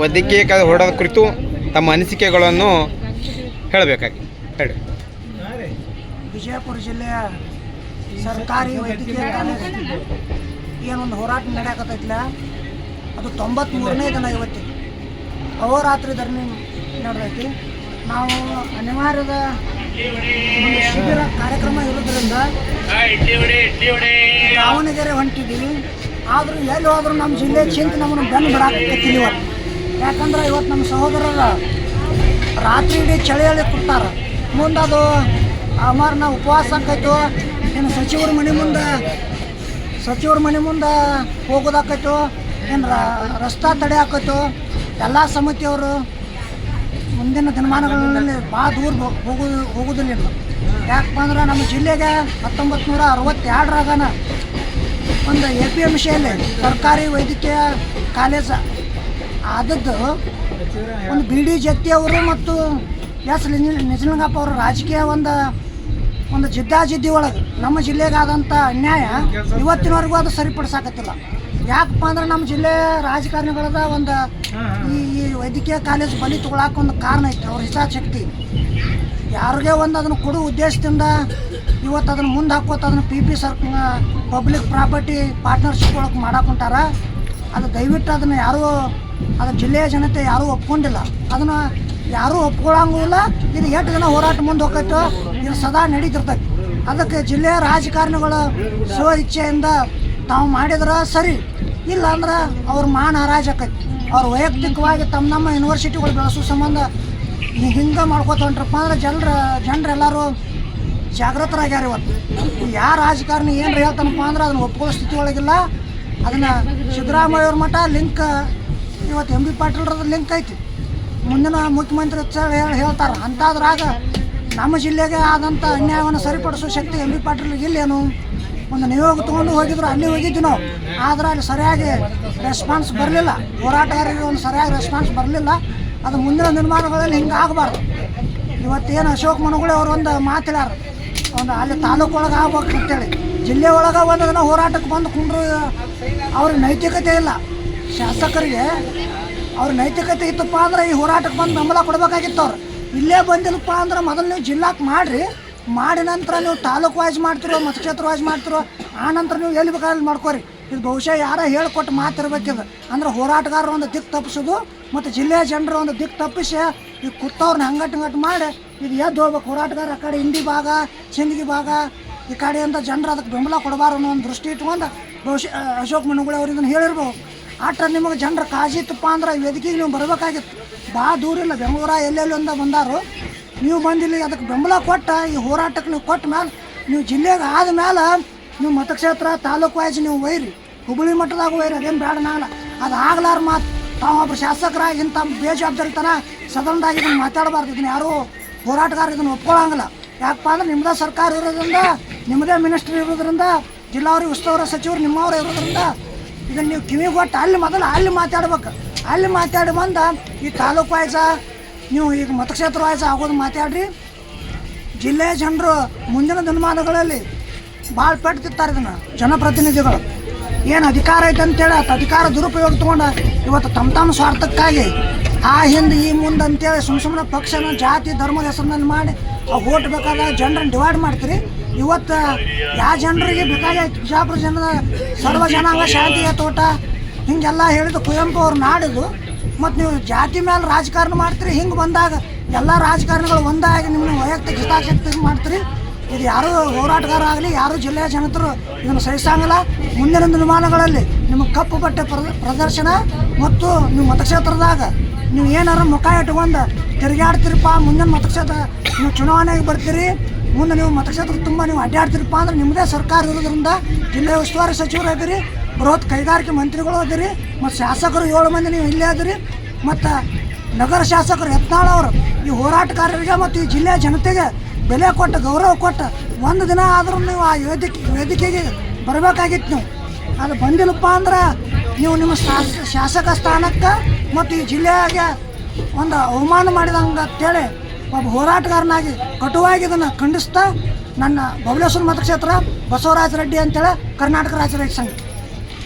ವೈದ್ಯಕೀಯ ಹೊರಡೋದ ಕುರಿತು ತಮ್ಮ ಅನಿಸಿಕೆಗಳನ್ನು ಹೇಳಬೇಕಾಗಿ. ಹೇಳಿ. ವಿಜಯಪುರ ಜಿಲ್ಲೆಯ ಸರ್ಕಾರಿ ವೈದ್ಯಕೀಯ ಏನೊಂದು ಹೋರಾಟ ನಡೆಯಕತ್ತೈತಿಲ್ಲ ಅದು ತೊಂಬತ್ಮೂರನೇ ದಿನ ಇವತ್ತು. ಅಹೋರಾತ್ರಿ ಧರಣಿ ನಡೆದೈತಿ. ನಾವು ಅನಿವಾರ್ಯದ ಶಿಬಿರ ಕಾರ್ಯಕ್ರಮ ಇರೋದ್ರಿಂದ ದಾವಣಗೆರೆ ಹೊಂಟಿದ್ದೀವಿ. ಆದರೂ ಎಲ್ಲಿ ಹೋದರೂ ನಮ್ಮ ಜಿಲ್ಲೆ ಚಿಂತೆ ನಮ್ಮನ್ನು ಬೆನ್ನು ಬಿಡಾಕತ್ತಿಲ್ಲ ಇವತ್ತು ಯಾಕಂದ್ರೆ ಇವತ್ತು ನಮ್ಮ ಸಹೋದರರ ರಾತ್ರಿ ಇಡೀ ಚಳಿಯಲ್ಲಿ ಕೊಡ್ತಾರ ಮುಂದೆ ಅದು ಅಮರ್ನ ಉಪವಾಸ ಆಕೈತು ಏನು ಸಚಿವರ ಮನೆ ಮುಂದೆ, ಸಚಿವರ ಮನೆ ಮುಂದೆ ಹೋಗೋದಾಕೈತು ಏನು ರಸ್ತಾ ತಡೆ ಹಾಕೈತು ಎಲ್ಲ ಸಮಿತಿಯವರು ಮುಂದಿನ ದಿನಮಾನಗಳಲ್ಲಿ ಭಾಳ ದೂರ ಹೋಗೋದು ಹೋಗೋದಿಲ್ಲ. ಯಾಕಪ್ಪ ಅಂದ್ರೆ ನಮ್ಮ ಜಿಲ್ಲೆಗೆ ಹತ್ತೊಂಬತ್ತು ನೂರ ಅರವತ್ತೆರಡರಾಗನ ಒಂದು ಎ ಪಿ ಎಂ ಸಿಯಲ್ಲಿ ಸರ್ಕಾರಿ ವೈದ್ಯಕೀಯ ಕಾಲೇಜ್ ಆದದ್ದು ಒಂದು ಬಿ ಡಿ ಜತ್ತಿ ಅವರು ಮತ್ತು ಎಸ್ ನಿಜಲಿಂಗಪ್ಪ ಅವರು ರಾಜಕೀಯ ಒಂದು ಒಂದು ಜಿದ್ದಾಜಿದ್ದಿ ಒಳಗೆ. ನಮ್ಮ ಜಿಲ್ಲೆಗಾದಂಥ ಅನ್ಯಾಯ ಇವತ್ತಿನವರೆಗೂ ಅದು ಸರಿಪಡಿಸಾಕತ್ತಿಲ್ಲ. ಯಾಕಪ್ಪ ಅಂದ್ರೆ ನಮ್ಮ ಜಿಲ್ಲೆ ರಾಜಕಾರಣಿಗಳದ ಒಂದು ಈ ವೈದ್ಯಕೀಯ ಕಾಲೇಜ್ ಬಲಿ ತಗೊಳಕ್ಕ ಒಂದು ಕಾರಣ ಐತೆ. ಅವ್ರ ಹಿತಾಸಕ್ತಿ. ಯಾರಿಗೆ ಒಂದು ಅದನ್ನು ಕೊಡೋ ಉದ್ದೇಶದಿಂದ ಇವತ್ತು ಅದನ್ನು ಮುಂದೆ ಹಾಕೋತ ಅದನ್ನು P P sir public property partnership ಒಳಗೆ ಮಾಡಾಕೊಂಟಾರ ಅದು ದಯವಿಟ್ಟು ಅದನ್ನು ಯಾರೂ ಅದು ಜಿಲ್ಲೆಯ ಜನತೆ ಯಾರೂ ಒಪ್ಕೊಂಡಿಲ್ಲ. ಅದನ್ನು ಯಾರೂ ಒಪ್ಕೊಳ್ಳಂಗೂ ಇಲ್ಲ. ಇದು ಎಷ್ಟು ದಿನ ಹೋರಾಟ ಮುಂದೆ ಹೋಗತ್ತೋ ಇದು ಸದಾ ನಡೀತಿರ್ತೈತಿ. ಅದಕ್ಕೆ ಜಿಲ್ಲೆಯ ರಾಜಕಾರಣಿಗಳು ಸ್ವ ಇಚ್ಛೆಯಿಂದ ತಾವು ಮಾಡಿದ್ರೆ ಸರಿ. ಇಲ್ಲ ಅಂದ್ರೆ ಅವ್ರ ಮಾನ ಹರಾಜಾಕೈತಿ ಅವ್ರು ವೈಯಕ್ತಿಕವಾಗಿ ತಮ್ಮ ನಮ್ಮ ಯೂನಿವರ್ಸಿಟಿಗಳು ಬೆಳೆಸೋ ಸಂಬಂಧ ಹಿಂಗೆ ಮಾಡ್ಕೋತ ಹೊಂಟ್ರಪ್ಪ ಅಂದ್ರೆ ಜನರ, ಜನರೆಲ್ಲರೂ ಜಾಗೃತರಾಗ್ಯಾರ ಇವತ್ತು. ಯಾರ ರಾಜಕಾರಣಿ ಏನು ಹೇಳ್ತಾನಪ್ಪ ಅಂದ್ರೆ ಅದನ್ನ ಒಪ್ಕೊಳ್ಳೋ ಸ್ಥಿತಿ ಒಳಗಿಲ್ಲ ಅದನ್ನು ಸಿದ್ದರಾಮಯ್ಯವ್ರ ಮಠ ಲಿಂಕ್ ಇವತ್ತು ಎಂ ಬಿ ಪಾಟೀಲ್ರದ ಲಿಂಕ್ ಐತಿ. ಮುಂದಿನ ಮುಖ್ಯಮಂತ್ರಿ ಹೇಳ್ತಾರೆ. ಅಂಥದ್ರಾಗ ನಮ್ಮ ಜಿಲ್ಲೆಗೆ ಆದಂಥ ಅನ್ಯಾಯವನ್ನು ಸರಿಪಡಿಸೋ ಶಕ್ತಿ ಎಂ ಬಿ ಪಾಟೀಲ್ಗೆ ಇಲ್ಲೇನು? ಒಂದು ನಿಯೋಗ ತೊಗೊಂಡು ಹೋಗಿದ್ರು, ಅಲ್ಲಿ ಹೋಗಿದ್ವಿ ನಾವು. ಆದರೆ ಅಲ್ಲಿ ಸರಿಯಾಗಿ ರೆಸ್ಪಾನ್ಸ್ ಬರಲಿಲ್ಲ. ಹೋರಾಟಗಾರರಿಗೆ ಒಂದು ಸರಿಯಾಗಿ ರೆಸ್ಪಾನ್ಸ್ ಬರಲಿಲ್ಲ. ಅದು ಮುಂದಿನ ನಿರ್ಮಾಣಗಳಲ್ಲಿ ಹಿಂಗೆ ಆಗಬಾರ್ದು. ಇವತ್ತೇನು ಅಶೋಕ್ ಮನುಗಳು ಅವರು ಒಂದು ಮಾತು ಹೇಳ್ಯಾರ ಒಂದು ಅಲ್ಲಿ ತಾಲೂಕು ಒಳಗೆ ಆಗ್ಬೇಕು ಅಂತೇಳಿ. ಜಿಲ್ಲೆ ಒಳಗೆ ಒಂದು ದಿನ ಹೋರಾಟಕ್ಕೆ ಬಂದು ಕುಂಡ್ರು, ಅವ್ರಿಗೆ ನೈತಿಕತೆ ಇಲ್ಲ. ಶಾಸಕರಿಗೆ ಅವ್ರ ನೈತಿಕತೆ ಇತ್ತಪ್ಪ ಅಂದ್ರೆ ಈ ಹೋರಾಟಕ್ಕೆ ಬಂದು ಬೆಂಬಲ ಕೊಡಬೇಕಾಗಿತ್ತು ಅವ್ರು. ಇಲ್ಲೇ ಬಂದಿಲ್ಲಪ್ಪ ಅಂದ್ರೆ ಮೊದಲು ನೀವು ಜಿಲ್ಲಾಕ್ಕೆ ಮಾಡಿರಿ. ಮಾಡಿ ನಂತರ ನೀವು ತಾಲೂಕು ವೈಸ್ ಮಾಡ್ತಿರೋ ಮತಕ್ಷೇತ್ರ ವೈಸ್ ಮಾಡ್ತಿರೋ, ಆ ನಂತರ ನೀವು ಎಲ್ಲಿ ಬೇಕಾದ್ರೆ ಮಾಡ್ಕೋರಿ. ಇದು ಬಹುಶಃ ಯಾರೋ ಹೇಳ್ಕೊಟ್ಟು ಮಾತಿರ್ಬೇಕಿದ್ರು ಅಂದ್ರೆ ಹೋರಾಟಗಾರರು ಒಂದು ದಿಕ್ಕು ತಪ್ಪಿಸೋದು ಮತ್ತು ಜಿಲ್ಲೆಯ ಜನರು ಒಂದು ದಿಕ್ಕು ತಪ್ಪಿಸಿ ಈ ಕುತ್ತವ್ರನ್ನ ಹಂಗಟ್ಟು ಹಿಂಗಟ್ಟು ಮಾಡಿ ಇದು ಎದ್ದು ಹೋಗ್ಬೇಕು. ಹೋರಾಟಗಾರ ಆ ಕಡೆ ಹಿಂದಿ ಭಾಗ ಸಿಂದಗಿ ಭಾಗ, ಈ ಕಡೆಯಿಂದ ಜನರು ಅದಕ್ಕೆ ಬೆಂಬಲ ಕೊಡಬಾರ್ದು ಅನ್ನೋ ಒಂದು ದೃಷ್ಟಿ ಇಟ್ಕೊಂಡು ಬಹುಶಃ ಅಶೋಕ್ ಮನುಗಳು ಅವ್ರು ಇದನ್ನು ಹೇಳಿರ್ಬೋದು. ಆಟ ನಿಮಗೆ ಜನರ ಕಾಜಿ ತುಪ್ಪ ಅಂದ್ರೆ ವೇದಿಕೆಗೆ ನೀವು ಬರಬೇಕಾಗಿತ್ತು. ಭಾಳ ದೂರ ಇಲ್ಲ, ಬೆಂಗಳೂರ ಎಲ್ಲೆಲ್ಲಿಂದ ಬಂದಾರು. ನೀವು ಬಂದಿಲ್ಲ, ಅದಕ್ಕೆ ಬೆಂಬಲ ಕೊಟ್ಟ, ಈ ಹೋರಾಟಕ್ಕೆ ನೀವು ಕೊಟ್ಟ ಮೇಲೆ ನೀವು ಜಿಲ್ಲೆಗೆ ಆದ ಮೇಲೆ ನೀವು ಮತಕ್ಷೇತ್ರ, ತಾಲೂಕು ವೈಸ್ ನೀವು ಒಯ್ರಿ. ಹುಬ್ಬಳ್ಳಿ ಮಟ್ಟದಾಗ ಒಯ್ರಿ, ಅದೇನು ಬೇಡ ನಾಗಲ್ಲ ಅದು ಆಗ್ಲಾರ ಮಾತು. ತಾವು ಒಬ್ಬರು ಶಾಸಕರಾಗಿ ಇಂಥ ಬೇಜವಾಬ್ದಾರಿತನ ಸದನದಾಗ ಇದನ್ನು ಮಾತಾಡಬಾರ್ದು. ಇದನ್ನು ಯಾರೂ ಹೋರಾಟಗಾರ ಇದನ್ನು ಒಪ್ಕೊಳ್ಳಂಗಿಲ್ಲ ಯಾಕಪ್ಪ ಅಂದ್ರೆ ನಿಮ್ಮದೇ ಸರ್ಕಾರ ಇರೋದ್ರಿಂದ ನಿಮ್ಮದೇ ಮಿನಿಸ್ಟ್ರಿ ಇರೋದ್ರಿಂದ, ಜಿಲ್ಲಾವರಿ ಉಸ್ತುವಾರಿ ಸಚಿವರು ನಿಮ್ಮವರು ಇರೋದ್ರಿಂದ ಇದನ್ನು ನೀವು ಕಿವಿ ಕೊಟ್ಟು ಅಲ್ಲಿ ಮೊದಲು ಅಲ್ಲಿ ಮಾತಾಡ್ಬೇಕು. ಅಲ್ಲಿ ಮಾತಾಡಿ ಬಂದ ಈ ತಾಲೂಕು ವಾಯ್ಸ, ನೀವು ಈಗ ಮತಕ್ಷೇತ್ರ ವಾಯ್ಸ ಆಗೋದು ಮಾತಾಡ್ರಿ. ಜಿಲ್ಲೆಯ ಜನರು ಮುಂದಿನ ದಿನಮಾನಗಳಲ್ಲಿ ಭಾಳ ಪೆಟ್ಟು ತಿತ್ತಾರೆ ಇದನ್ನು, ಜನಪ್ರತಿನಿಧಿಗಳು. ಏನು ಅಧಿಕಾರ ಐತೆ ಅಂತೇಳಿ ಅದು ಅಧಿಕಾರ ದುರುಪಯೋಗ ತೊಗೊಂಡು ಇವತ್ತು ತಮ್ಮ ತಮ್ಮ ಸ್ವಾರ್ಥಕ್ಕಾಗಿ ಆ ಹಿಂದೆ ಈ ಮುಂದೆ ಅಂತೇಳಿ ಸುಮ್ಮ ಸುಮ್ಮನೆ ಪಕ್ಷನ, ಜಾತಿ, ಧರ್ಮದ ಹೆಸರಿನಲ್ಲಿ ಮಾಡಿ ಆ ಓಟ್ ಬೇಕಾದ ಜನರನ್ನು ಡಿವೈಡ್ ಮಾಡ್ತೀರಿ. ಇವತ್ತು ಯಾವ ಜನರಿಗೆ ಬೇಕಾಗೈತೆ ಬಿಜಾಪುರ ಜನದ ಸರ್ವ ಜನಾಂಗ ಶಾಂತಿಯ ತೋಟ. ಹಿಂಗೆಲ್ಲ ಹೇಳಿದ ಕುವೆಂಪು ಅವ್ರು ನಾಡಿದ್ದು ಮತ್ತು ನೀವು ಜಾತಿ ಮೇಲೆ ರಾಜಕಾರಣ ಮಾಡ್ತೀರಿ, ಹಿಂಗೆ ಬಂದಾಗ ಎಲ್ಲ ರಾಜಕಾರಣಿಗಳು ಒಂದಾಗಿ ನಿಮ್ಮ ವೈಯಕ್ತಿಕ ಹಿತಾಸಕ್ತಿ ಮಾಡ್ತೀರಿ? ಇದು ಯಾರೂ ಹೋರಾಟಗಾರ ಆಗಲಿ, ಯಾರೂ ಜಿಲ್ಲೆಯ ಜನತರು ಇದನ್ನು ಸಹಿಸಂಗಿಲ್ಲ. ಮುಂದಿನ ದಿನಮಾನಗಳಲ್ಲಿ ನಿಮ್ಮ ಕಪ್ಪು ಬಟ್ಟೆ ಪ್ರ- ಪ್ರದರ್ಶನ ಮತ್ತು ನಿಮ್ಮ ಮತಕ್ಷೇತ್ರದಾಗ ನೀವು ಏನಾರು ಮುಖ ಇಟ್ಕೊಂಡು ತಿರುಗಾಡ್ತೀರಪ್ಪ, ಮುಂದಿನ ಮತಕ್ಷೇತ್ರ ನೀವು ಚುನಾವಣೆಗೆ ಬರ್ತೀರಿ. ಮುಂದೆ ನೀವು ಮತಕ್ಷೇತ್ರ ತುಂಬ ನೀವು ಅಡ್ಡಾಡ್ತಿರಪ್ಪ ಅಂದ್ರೆ ನಿಮ್ಮದೇ ಸರ್ಕಾರ ಇರೋದ್ರಿಂದ ಜಿಲ್ಲೆ ಉಸ್ತುವಾರಿ ಸಚಿವರು ಇದ್ದೀರಿ ಬೃಹತ್ ಕೈಗಾರಿಕೆ ಮಂತ್ರಿಗಳು ಅದಿರಿ ಮತ್ತು ಶಾಸಕರು ಏಳು ಮಂದಿ ನೀವು ಇಲ್ಲೇ ಅದಿರಿ ಮತ್ತು ನಗರ ಶಾಸಕರು ಯತ್ನಾಳ್ ಅವರು ಈ ಹೋರಾಟಗಾರರಿಗೆ ಮತ್ತು ಈ ಜಿಲ್ಲೆಯ ಜನತೆಗೆ ಬೆಲೆ ಕೊಟ್ಟು, ಗೌರವ ಕೊಟ್ಟು ಒಂದು ದಿನ ಆದರೂ ನೀವು ಆ ವೇದಿಕೆ, ವೇದಿಕೆಗೆ ಬರಬೇಕಾಗಿತ್ತು ನೀವು. ಅದು ಬಂದಿಲ್ಲಪ್ಪ ಅಂದ್ರೆ ನೀವು ನಿಮ್ಮ ಶಾಸ- ಶಾಸಕ ಸ್ಥಾನಕ್ಕೆ ಮತ್ತು ಈ ಜಿಲ್ಲೆಗೆ ಒಂದು ಅವಮಾನ ಮಾಡಿದಂಗೆ ಅಂತೇಳಿ ಒಬ್ಬ ಹೋರಾಟಗಾರನಾಗಿ ಕಟುವಾಗಿ ಇದನ್ನು ಖಂಡಿಸ್ತಾ ನನ್ನ ಬಬಲೇಶ್ವರ ಮತಕ್ಷೇತ್ರ ಬಸವರಾಜ ರೆಡ್ಡಿ ಅಂತೇಳಿ ಕರ್ನಾಟಕ ರಾಜ್ಯ ರೈತ ಸಂಘ.